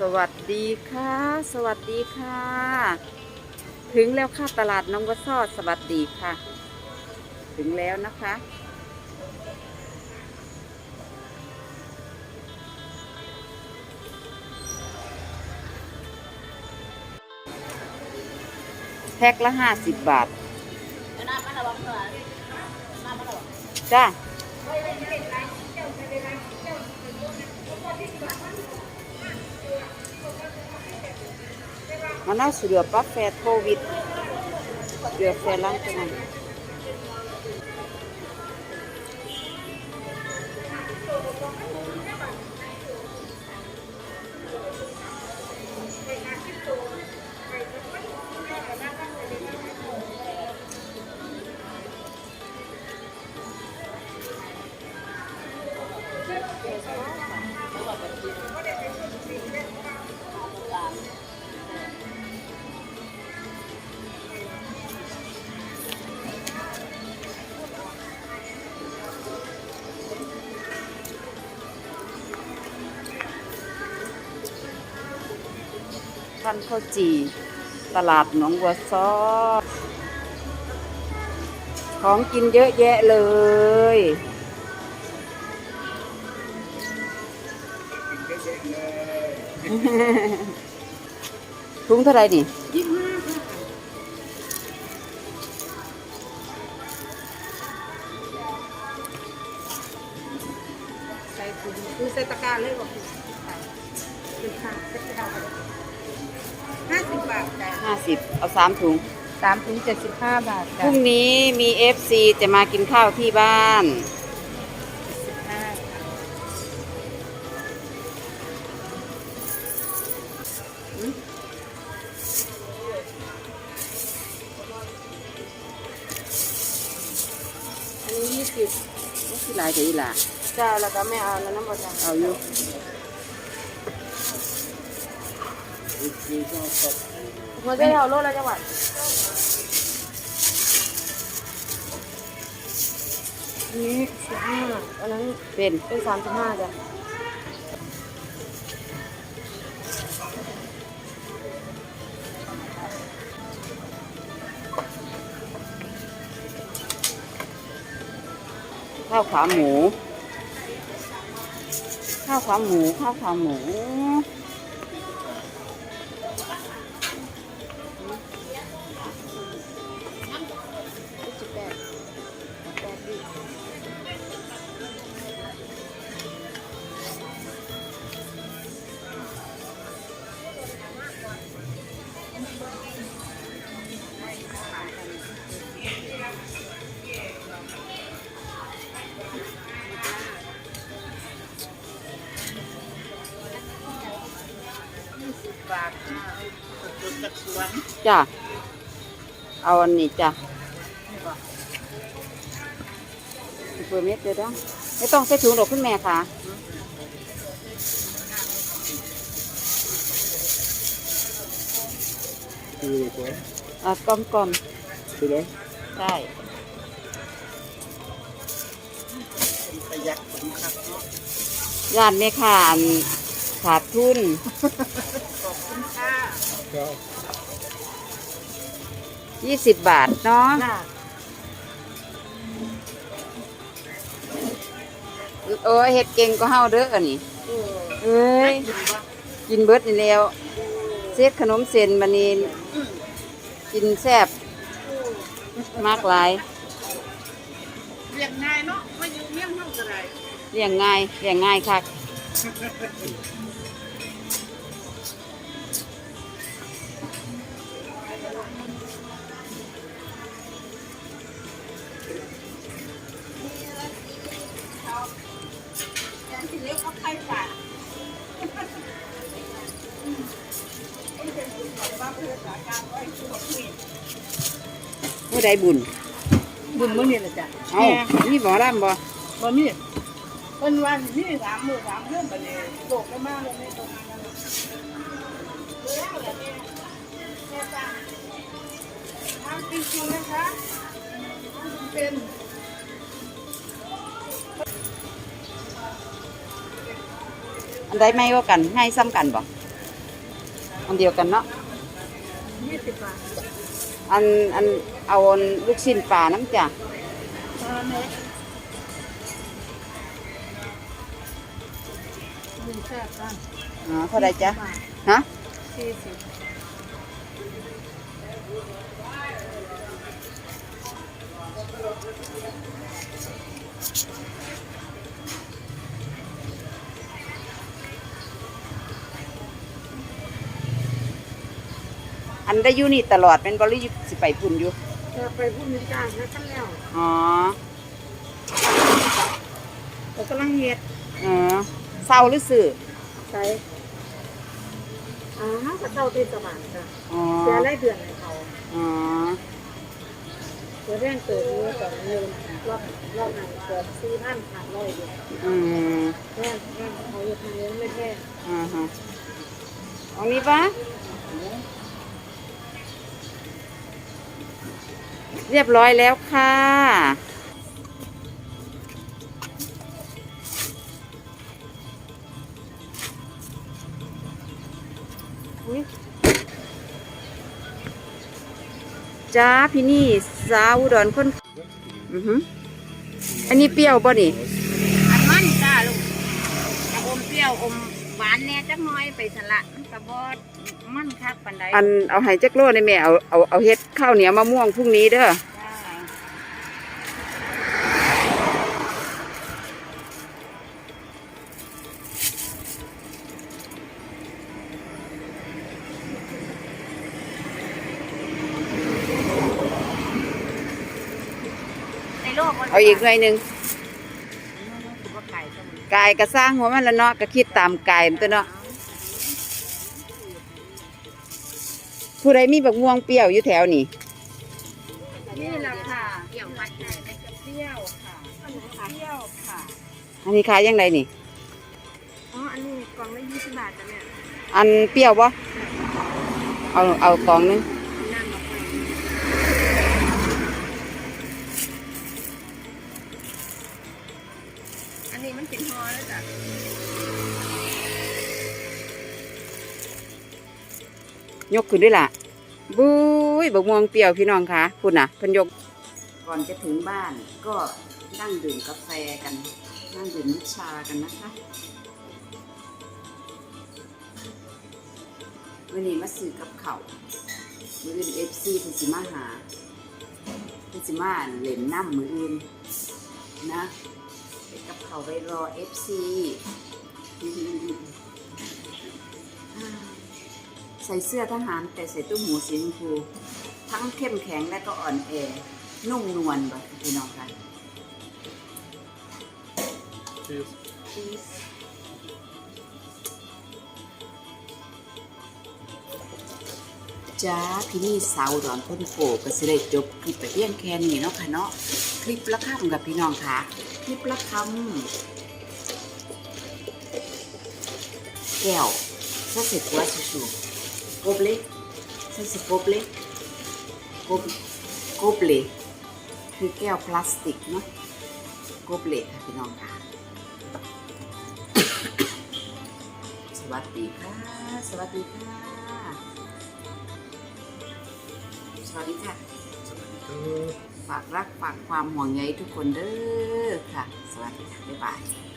สวัสดีค่ะ สวัสดีค่ะ ถึงแล้วค่ะตลาดน้องวัดซอดสวัสดีค่ะ ถึงแล้วนะคะ แพ็คละห้าสิบบาทจ้า มันน่าสุดเสือปั๊บแฟร์โควิดเสือแฟร์ล้างจังไง ท่านข้าวจีตลาดหนองบัวซอดของกินเยอะแยะเลย ถุงเท่าไหรนี่ยี่สิบห้าค่ะใส่ถุงคือใส่ตะกร้าเลยบอกคุณค่ะคือค่ะใส่ตะกร้าเลย ห้าสิบบาทจ้ะห้าสิบเอาสามถุง สามถุงเจ็ดสิบห้าบาทพจ้ะรุ่งนี้มีเอฟซีจะมากินข้าวที่บ้านสิบห้าค่ะอันนี้ยี่สิบนี่คือลายกับอีหล่ะจ้าแล้วก็ไม่เอาแล้วน้ำมันจ้ะเอาอยู่ หัวใจเอาโลละจังหวัดนนี้สิบห้าอันนั้นเป็นเป็นสามสิบห้าจ้ะข้าวขาหมู ข้าวขาหมู ข้าวขาหมู จ้ะ เอาอันนี้จ้ะเปิดเม็ดเดี๋ยวนะไม่ต้องใส่ถุงหรอกคุณแม่ค่ะคือเลยตัวอะก้อนก่อนคือเลยใช่ประหยัดสำคัญเนาะย่านเนี่ยค่ะอันขาดทุนขอบคุณค่ะก็ ยี่สิบบาทเนาะน่ะโอ้ยเฮ็ดเก่งก็เฮาเด้ออันนี้เออเอ้ย กินวะกินเบิดนี่แล้วเซ็ตขนมเส้นบันนี้กินแซ่บมากหลายเรียกง่ายเนาะมาอยู่เมี่ยงเท่ากันไรเลี้ยงง่ายเลี้ยงง่ายคัก ผู้ใดบุญ บุญมื้อนี้แหละจ้ะเอามีบ่รำบ่บ่มีเพิ่นว่าสิมีสามมื้อสามเดือนบัดนี้โลกได้มากเลยในตรงนั้นแล้วแล้วแหละแม่แม่จ้ะทำจริงๆนะคะทำเป็น อันใดไม่ว่ากันง่ายซ้ำกันบ่อันเดียวกันเนาะ ยี่สิบบาทอันอันเอาลูกชิ้นปลาน้ำจ้ะตอนนี้หนึ่งแซ่บบ้างอ๋อเท่าไรจ๊ะฮะสี่สิบ อันได้อยู่นี่ตลอดเป็นบริยุสิไปพุ่นอยู่จะไปพูดมีจ้างนะขั้นแล้วอ๋อเรากำลังเฮ็ดเออเศร้าหรือสื่อใส่อ่าก็เท่าที่สมานจ้ะอ๋อเสียไรเดือนให้เขาอ๋อเสียแรงเกิดนี้ต่อเงินรอบรอบไหนเกิดสี่พันขาดร้อยเดียวอืมแม่แม่เขาอยู่ทางนี้ไม่แพงอ่าฮะเอานี้ปะ เรียบร้อยแล้วค่ะ จ้าพี่นี่สาวอุดรคนอือหืออันนี้เปรี้ยวป่นี่ อันมันจ้าลูกอมเปรี้ยวอม หวานแน่จักหน้อยไปสละมันกระบอดมันคักปันใดอันเอาให้จักโลในแม่เอาเอาเอาเฮ็ดข้าวเหนียวมะม่วงพรุ่งนี้เด้อ จ้าในโลกมันเอาอีกหน่อยหนึ่ง คือว่าไก่ต้อง กายก็สร้างหัวมันแล้วเนาะก็คิดตามกายมันตัวเนาะผู้ใดมีบักม่วงเปรี้ยวอยู่แถวนี้นี่แหละค่ะเกี่ยวมัดได้เปรี้ยวค่ะอันไหนคะเปรี้ยวค่ะอันนี้ขายยังไงนี่อ๋ออันนี้กล่องละยี่สิบบาทจ้ะเนี่ยอันเปรี้ยวบ่เอาเอากล่องหนึง ยกขึ้นด้วยล่ะบุ้ยบักม่วงเปรี้ยวพี่น้องคะคุณน่ะเพิ่นยกก่อนจะถึงบ้านก็นั่งดื่มกาแฟกัน นั่งดื่มน้ำชากันนะคะวันนี้มาซื้อกับเขาวมืออื่นเอฟซีเพิ่นสิมาหาเพิ่นสิมาเล่นน้ำมืออื่นนะไปกับเขาไปรอเอฟซี ใส่เสื้อทหารแต่ใส่ตุ้มหูสีชมพูทั้งเข้มแข็งและก็อ่อนแอ นุ่มนวลบ่พี่น้องคะ Cheers. จ้าพี่นี่สาวดอนพ้นโกก็สิได้จบคลิปไปเพียงแค่นี้เนาะค่ะเนาะคลิปละคำกับพี่น้องค่ะ คลิปละคำแก้วซาเสกัวชูชู โกบเล็กซาเสโกบเล็กโกบกบเล็กคือแก้วพลาสติกเนาะโกบเล็กค่ะพี่น้องค่ะ สวัสดีค่ะ สวัสดีค่ะ สวัสดีค่ะฝากรักฝากความห่วงใยทุกคนเด้อค่ะ สวัสดีค่ะ บ๊ายบาย